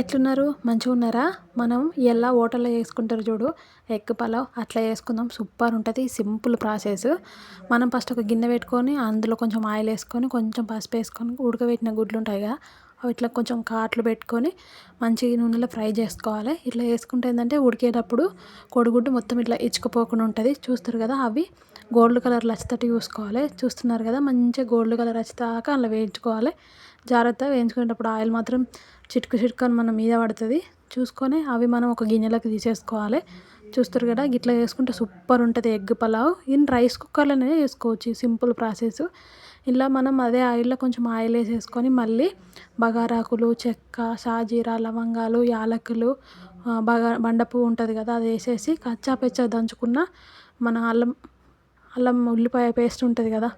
ఎట్లున్నారు? మంచిగా ఉన్నారా? మనం ఎలా హోటల్లో చేసుకుంటారు చూడు. ఎగ్ పలావ్ అట్లా చేసుకుందాం సూపర్ ఉంటుంది. Simple process. మనం ఫస్ట్ ఒక గిన్నె పెట్టుకొని అందులో కొంచెం ఆయిల్ వేసుకొని కొంచెం పసుపు వేసుకొని ఉడకబెట్టిన గుడ్లు ఉంటాయి కదా అవి ఇట్లా కొంచెం కాట్లు పెట్టుకొని మంచి నూనెలో ఫ్రై చేసుకోవాలి. ఇట్లా వేసుకుంటే ఏంటంటే ఉడికేటప్పుడు కోడిగుడ్డు మొత్తం ఇట్లా ఇచ్చుకుపోకుండా ఉంటుంది. చూస్తారు కదా అవి. గోల్డ్ కలర్ వచ్చేటట్టు చూసుకోవాలి. చూస్తున్నారు కదా మంచిగా గోల్డ్ కలర్ వచ్చేదాకా అలా వేయించుకోవాలి. జాగ్రత్తగా వేయించుకునేటప్పుడు ఆయిల్ మాత్రం చిటుకు చిటుకని అని మన మీద పడుతుంది. చూసుకొని అవి మనం ఒక గిన్నెలోకి తీసేసుకోవాలి. చూస్తారు కదా గిట్లా చేసుకుంటే సూపర్ ఉంటుంది ఎగ్ పలావ్. ఇన్ రైస్ కుక్కర్లోనే చేసుకోవచ్చు సింపుల్ ప్రాసెస్. ఇలా మనం అదే ఆయిల్లో కొంచెం ఆయిల్ వేసేసుకొని మళ్ళీ బగారాకులు చెక్క షాజీరా లవంగాలు యాలకులు బగా బండపు ఉంటుంది కదా అది వేసేసి కచ్చాపెచ్చా దంచుకున్న మన అల్లం అల్లం ఉల్లిపాయ పేస్ట్ ఉంటుంది కదా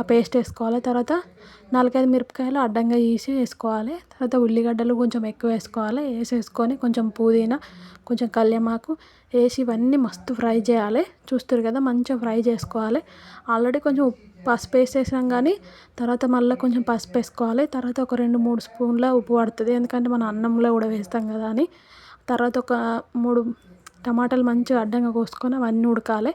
ఆ పేస్ట్ వేసుకోవాలి. తర్వాత నాలుగైదు మిరపకాయలు అడ్డంగా తీసి వేసుకోవాలి. తర్వాత ఉల్లిగడ్డలు కొంచెం ఎక్కువ వేసుకోవాలి. వేసేసుకొని కొంచెం పుదీనా కొంచెం కళ్యమాకు వేసి ఇవన్నీ మస్తు ఫ్రై చేయాలి. చూస్తారు కదా మంచిగా ఫ్రై చేసుకోవాలి. ఆల్రెడీ కొంచెం పసుపు వేసేసాం కానీ తర్వాత మళ్ళీ కొంచెం పసుపు వేసుకోవాలి. తర్వాత ఒక రెండు మూడు స్పూన్ల ఉప్పు పడుతుంది. ఎందుకంటే మనం అన్నంలో కూడా వేస్తాం కదా అని. తర్వాత ఒక మూడు టమాటాలు మంచిగా అడ్డంగా కోసుకొని అవన్నీ ఉడకాలి.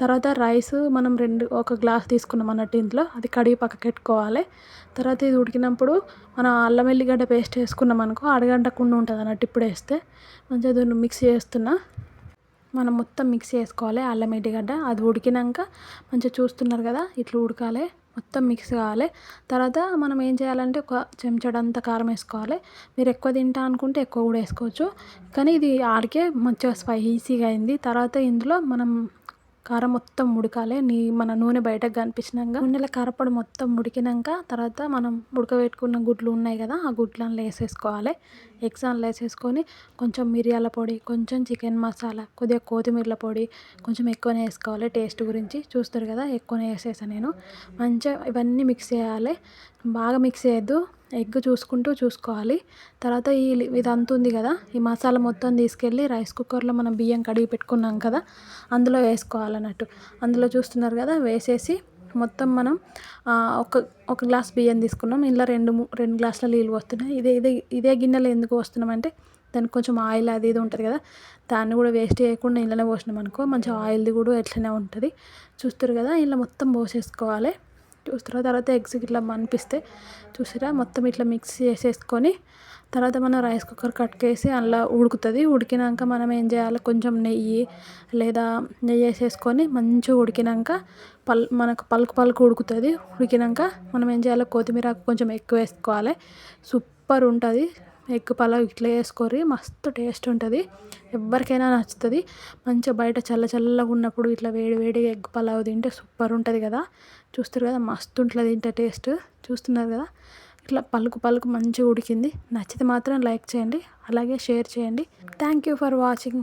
తర్వాత రైస్ మనం రెండు ఒక గ్లాస్ తీసుకున్నాం అన్నట్టు ఇంట్లో. అది కడిగి పక్కకి పెట్టుకోవాలి. తర్వాత ఇది ఉడికినప్పుడు మనం అల్లం వెల్లిగడ్డ పేస్ట్ వేసుకున్నాం అనుకో అడగంటకుండా ఉంటుంది అన్నట్టు ఇప్పుడు వేస్తే. మంచిగా దీన్ని మిక్స్ చేస్తున్నా. మనం మొత్తం మిక్స్ చేసుకోవాలి. అల్లం ఎల్లిగడ్డ అది ఉడికినాక మంచిగా చూస్తున్నారు కదా ఇట్లా ఉడకాలి. మొత్తం మిక్స్ కావాలి. తర్వాత మనం ఏం చేయాలంటే ఒక చెంచడంత కారం వేసుకోవాలి. మీరు ఎక్కువ తింటా అనుకుంటే ఎక్కువ కూడా వేసుకోవచ్చు. కానీ ఇది ఆడికే మంచిగా స్పైసీగా అయింది. తర్వాత ఇందులో మనం కారం మొత్తం ఉడకాలి. నీ మన నూనె బయటకు కనిపించినాక నూనెలో కారపొడి మొత్తం ఉడికినాక తర్వాత మనం ఉడకబెట్టుకున్న గుడ్లు ఉన్నాయి కదా ఆ గుడ్లను వేసేసుకోవాలి. ఎగ్స్ అందులో వేసేసుకొని కొంచెం మిరియాల పొడి కొంచెం చికెన్ మసాలా కొద్దిగా కొత్తిమీర పొడి కొంచెం ఎక్కువనే వేసుకోవాలి. టేస్ట్ గురించి చూస్తారు కదా ఎక్కువనే వేసేసాను నేను. మంచిగా ఇవన్నీ మిక్స్ చేయాలి. బాగా మిక్స్ చేయొద్దు. ఎగ్ చూసుకుంటూ చూసుకోవాలి. తర్వాత ఈ ఇదంతా ఉంది కదా ఈ మసాలా మొత్తం తీసుకెళ్ళి రైస్ కుక్కర్లో మనం బియ్యం కడిగి పెట్టుకున్నాం కదా అందులో వేసుకోవాలన్నట్టు. అందులో చూస్తున్నారు కదా వేసేసి మొత్తం మనం ఒక ఒక గ్లాస్ బియ్యం తీసుకున్నాం. ఇందులో రెండు రెండు గ్లాసుల నీళ్ళు పోస్తున్నాయి. ఇదే ఇదే ఇదే గిన్నెలో ఎందుకు పోస్తున్నాం అంటే దానికి కొంచెం ఆయిల్ అది ఇది ఉంటుంది కదా దాన్ని కూడా వేస్ట్ చేయకుండా ఇంట్లోనే పోసినాం అనుకో మంచి ఆయిల్ది కూడా ఎట్లనే ఉంటుంది. చూస్తారు కదా ఇలా మొత్తం పోసేసుకోవాలి. చూస్తారు తర్వాత ఎగ్స్ ఇట్లా మనిపిస్తే చూసారా మొత్తం ఇట్లా మిక్స్ చేసేసుకొని తర్వాత మనం రైస్ కుక్కర్ కట్కేసి అందులో ఉడుకుతుంది. ఉడికినాక మనం ఏం చేయాలి? కొంచెం నెయ్యి లేదా నెయ్యి వేసేసుకొని మంచిగా ఉడికినాక పల్ మనకు పలుకు పలుకు ఉడుకుతుంది. ఉడికినాక మనం ఏం చేయాలి? కొత్తిమీర కొంచెం ఎక్కువ వేసుకోవాలి. సూపర్ ఉంటుంది. ఎగ్ పలావ్ ఇట్లా చేసుకోరి మస్తు టేస్ట్ ఉంటుంది. ఎవరికైనా నచ్చుతుంది. మంచిగా బయట చల్ల చల్లగా ఉన్నప్పుడు ఇట్లా వేడి వేడిగా ఎగ్ పలావ్ తింటే సూపర్ ఉంటుంది కదా. చూస్తారు కదా మస్తు ఉంటుంది తింటే టేస్ట్. చూస్తున్నారు కదా. ఇట్లా పలుకు పలుకు మంచిగా ఉడికింది. నచ్చితే మాత్రం లైక్ చేయండి అలాగే షేర్ చేయండి. Thank you for watching.